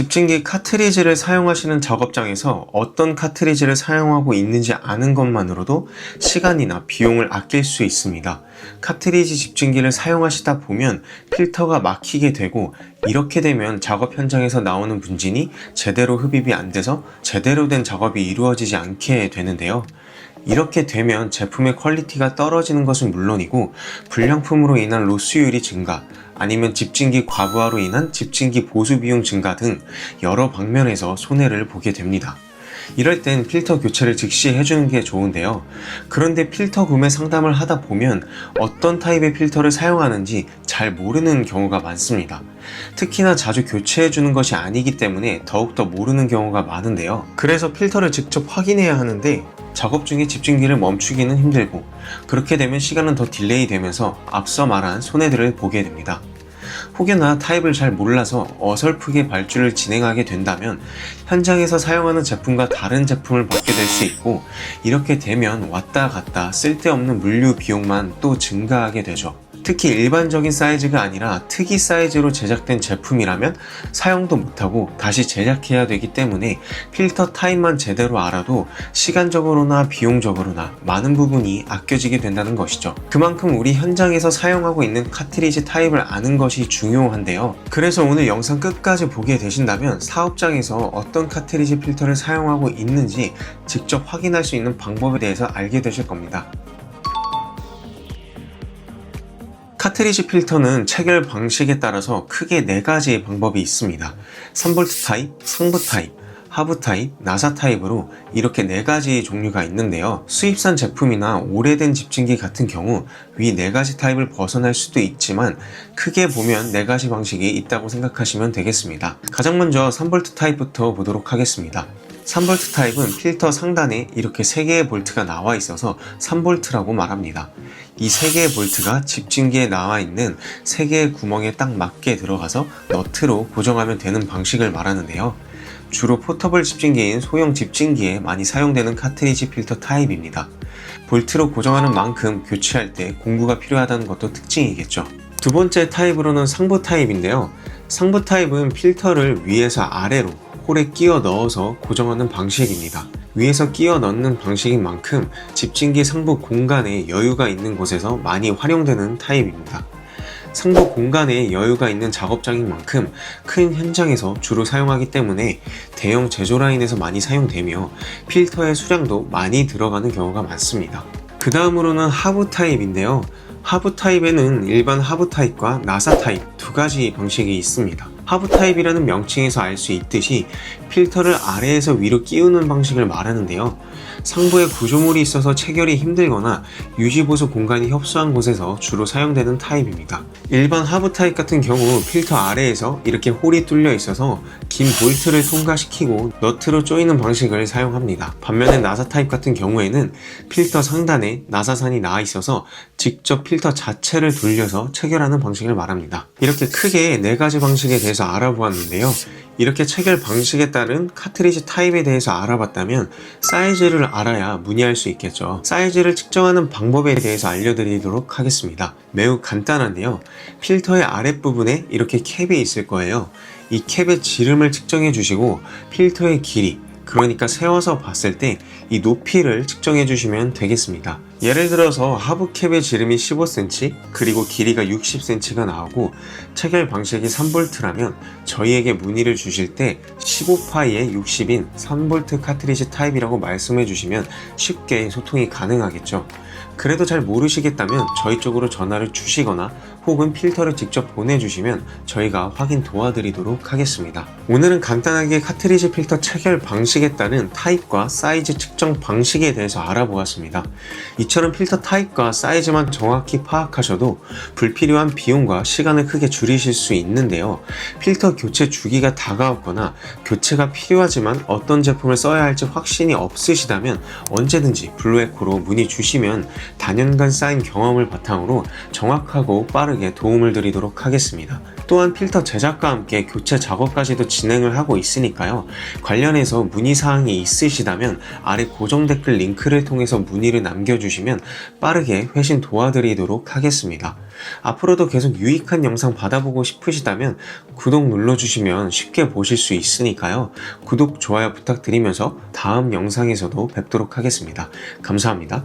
집진기 카트리지를 사용하시는 작업장에서 어떤 카트리지를 사용하고 있는지 아는 것만으로도 시간이나 비용을 아낄 수 있습니다. 카트리지 집진기를 사용하시다 보면 필터가 막히게 되고 이렇게 되면 작업 현장에서 나오는 분진이 제대로 흡입이 안 돼서 제대로 된 작업이 이루어지지 않게 되는데요. 이렇게 되면 제품의 퀄리티가 떨어지는 것은 물론이고 불량품으로 인한 로스율이 증가, 아니면 집진기 과부하로 인한 집진기 보수 비용 증가 등 여러 방면에서 손해를 보게 됩니다. 이럴 땐 필터 교체를 즉시 해주는 게 좋은데요. 그런데 필터 구매 상담을 하다 보면 어떤 타입의 필터를 사용하는지 잘 모르는 경우가 많습니다. 특히나 자주 교체해주는 것이 아니기 때문에 더욱더 모르는 경우가 많은데요. 그래서 필터를 직접 확인해야 하는데 작업 중에 집중기를 멈추기는 힘들고 그렇게 되면 시간은 더 딜레이 되면서 앞서 말한 손해들을 보게 됩니다. 혹여나 타입을 잘 몰라서 어설프게 발주를 진행하게 된다면 현장에서 사용하는 제품과 다른 제품을 받게 될 수 있고 이렇게 되면 왔다 갔다 쓸데없는 물류 비용만 또 증가하게 되죠. 특히 일반적인 사이즈가 아니라 특이 사이즈로 제작된 제품이라면 사용도 못하고 다시 제작해야 되기 때문에 필터 타입만 제대로 알아도 시간적으로나 비용적으로나 많은 부분이 아껴지게 된다는 것이죠. 그만큼 우리 현장에서 사용하고 있는 카트리지 타입을 아는 것이 중요한데요. 그래서 오늘 영상 끝까지 보게 되신다면 사업장에서 어떤 카트리지 필터를 사용하고 있는지 직접 확인할 수 있는 방법에 대해서 알게 되실 겁니다. 카트리지 필터는 체결 방식에 따라서 크게 네 가지의 방법이 있습니다. 3V 타입, 상부 타입, 하부 타입, 나사 타입으로 이렇게 네 가지 종류가 있는데요. 수입산 제품이나 오래된 집진기 같은 경우 위 네 가지 타입을 벗어날 수도 있지만 크게 보면 네 가지 방식이 있다고 생각하시면 되겠습니다. 가장 먼저 3V 타입부터 보도록 하겠습니다. 3V 타입은 필터 상단에 이렇게 3개의 볼트가 나와 있어서 3V라고 말합니다. 이 3개의 볼트가 집진기에 나와 있는 3개의 구멍에 딱 맞게 들어가서 너트로 고정하면 되는 방식을 말하는데요. 주로 포터블 집진기인 소형 집진기에 많이 사용되는 카트리지 필터 타입입니다. 볼트로 고정하는 만큼 교체할 때 공구가 필요하다는 것도 특징이겠죠. 두 번째 타입으로는 상부 타입인데요. 상부 타입은 필터를 위에서 아래로 홀에 끼워 넣어서 고정하는 방식입니다. 위에서 끼워 넣는 방식인 만큼 집진기 상부 공간에 여유가 있는 곳에서 많이 활용되는 타입입니다. 상부 공간에 여유가 있는 작업장인 만큼 큰 현장에서 주로 사용하기 때문에 대형 제조 라인에서 많이 사용되며 필터의 수량도 많이 들어가는 경우가 많습니다. 그 다음으로는 하부 타입인데요. 하부 타입에는 일반 하부 타입과 나사 타입 두 가지 방식이 있습니다. 하부 타입이라는 명칭에서 알 수 있듯이 필터를 아래에서 위로 끼우는 방식을 말하는데요. 상부에 구조물이 있어서 체결이 힘들거나 유지보수 공간이 협소한 곳에서 주로 사용되는 타입입니다. 일반 하부 타입 같은 경우 필터 아래에서 이렇게 홀이 뚫려 있어서 긴 볼트를 통과시키고 너트로 조이는 방식을 사용합니다. 반면에 나사 타입 같은 경우에는 필터 상단에 나사산이 나와 있어서 직접 필터 자체를 돌려서 체결하는 방식을 말합니다. 이렇게 크게 네 가지 방식에 대해서 알아보았는데요. 이렇게 체결 방식에 따른 카트리지 타입에 대해서 알아봤다면 사이즈를 알아야 문의할 수 있겠죠. 사이즈를 측정하는 방법에 대해서 알려드리도록 하겠습니다. 매우 간단한데요. 필터의 아랫부분에 이렇게 캡이 있을 거예요. 이 캡의 지름을 측정해 주시고 필터의 길이 그러니까 세워서 봤을 때 이 높이를 측정해 주시면 되겠습니다. 예를 들어서 하부 캡의 지름이 15cm 그리고 길이가 60cm가 나오고 체결 방식이 3V라면 저희에게 문의를 주실 때 15파이에 60인 3V 카트리지 타입이라고 말씀해 주시면 쉽게 소통이 가능하겠죠. 그래도 잘 모르시겠다면 저희 쪽으로 전화를 주시거나 혹은 필터를 직접 보내주시면 저희가 확인 도와드리도록 하겠습니다. 오늘은 간단하게 카트리지 필터 체결 방식에 따른 타입과 사이즈 측정 방식에 대해서 알아보았습니다. 이처럼 필터 타입과 사이즈만 정확히 파악하셔도 불필요한 비용과 시간을 크게 줄이실 수 있는데요. 필터 교체 주기가 다가왔거나 교체가 필요하지만 어떤 제품을 써야 할지 확신이 없으시다면 언제든지 블루에코로 문의 주시면 단연간 쌓인 경험을 바탕으로 정확하고 빠르게 도움을 드리도록 하겠습니다. 또한 필터 제작과 함께 교체 작업까지도 진행을 하고 있으니까요. 관련해서 문의사항이 있으시다면 아래 고정 댓글 링크를 통해서 문의를 남겨주시면 빠르게 회신 도와드리도록 하겠습니다. 앞으로도 계속 유익한 영상 받아보고 싶으시다면 구독 눌러주시면 쉽게 보실 수 있으니까요. 구독, 좋아요 부탁드리면서 다음 영상에서도 뵙도록 하겠습니다. 감사합니다.